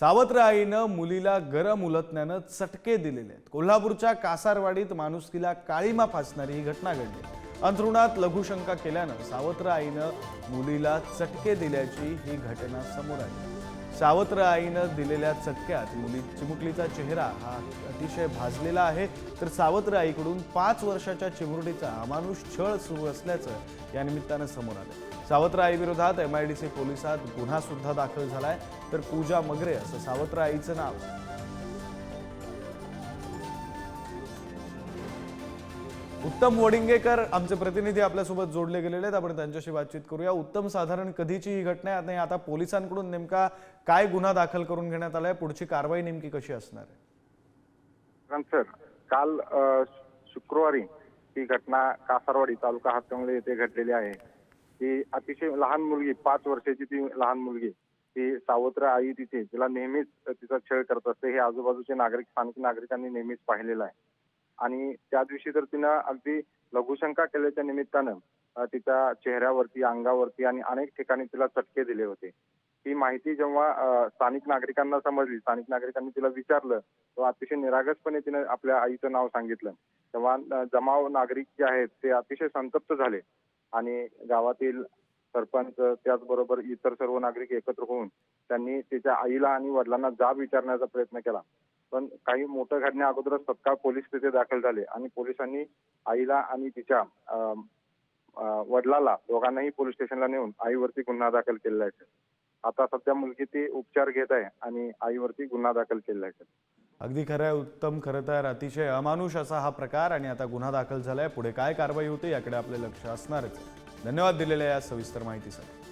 सावत्र आईनं मुलीला गरम उलटण्यानं चटके दिलेले आहेत. कोल्हापूरच्या कासारवाडीत माणुसकीला काळीमा फासणारी ही घटना घडली. अंथरुणात लघुशंका केल्यानं सावत्र आईनं मुलीला चटके दिल्याची ही घटना समोर आली. सावत्र आईनं दिलेल्या चटक्यात मुली चिमुकलीचा चेहरा हा अतिशय भाजलेला आहे. तर सावत्र आईकडून पाच वर्षाच्या चिमुरडीचा अमानुष छळ सुरू असल्याचं या निमित्तानं समोर आलं. सावत्र आईविरोधात सी पोलिसात गुन्हा सुद्धा दाखल झालाय. तर पूजा मगरे असं सावत्र आईचं नाव. उत्तम वडिंगेकर आमचे प्रतिनिधी आपल्यासोबत जोडले गेलेले आहेत. आपण त्यांच्याशी बातचीत करूया. उत्तम साधारण कधीची ही घटना आहे? आता पोलिसांकडून नेमका काय गुन्हा दाखल करून घेण्यात आलाय? पुढची कारवाई नेमकी कशी असणार आहे? काल शुक्रवारी ही घटना कासारवाडी तालुका हातकंगले येथे घडलेली आहे. ती अतिशय लहान मुलगी पाच वर्षाची ती लहान मुलगी ती सावत्र आई तिथे तिला नेहमीच तिचा छळ करत असते. हे आजूबाजूचे नागरिक स्थानिक नागरिकांनी नेहमीच पाहिलेलं आहे. आणि त्या दिवशी तर तिनं अगदी लघुशंका केल्याच्या निमित्तानं तिच्या चेहऱ्यावरती अंगावरती आणि अनेक ठिकाणी तिला चटके दिले होते. ही माहिती जेव्हा स्थानिक नागरिकांना समजली स्थानिक नागरिकांनी तिला विचारलं तेव्हा अतिशय निरागसपणे तिने आपल्या आईचं नाव सांगितलं. तेव्हा जमाव नागरिक जे आहेत ते अतिशय संतप्त झाले. आणि गावातील सरपंच त्याचबरोबर इतर सर्व नागरिक एकत्र होऊन त्यांनी तिच्या आईला आणि वडिलांना जाब विचारण्याचा प्रयत्न केला. पण काही मोठं घडण्या अगोदरच तत्काळ पोलीस तिथे दाखल झाले आणि पोलिसांनी आईला आणि तिच्या वडिलाला दोघांनाही पोलीस स्टेशनला नेऊन आईवरती गुन्हा दाखल केलेला आहे. आता सध्या मुलगी ती उपचार घेत आहे आणि आईवरती गुन्हा दाखल केलेला आहे. अगदी खरं आहे उत्तम खरं तर अतिशय अमानुष असा हा प्रकार आणि आता गुन्हा दाखल झालाय. पुढे काय कारवाई होते याकडे आपले लक्ष असणारच. धन्यवाद दिलेल्या या सविस्तर माहितीसाठी.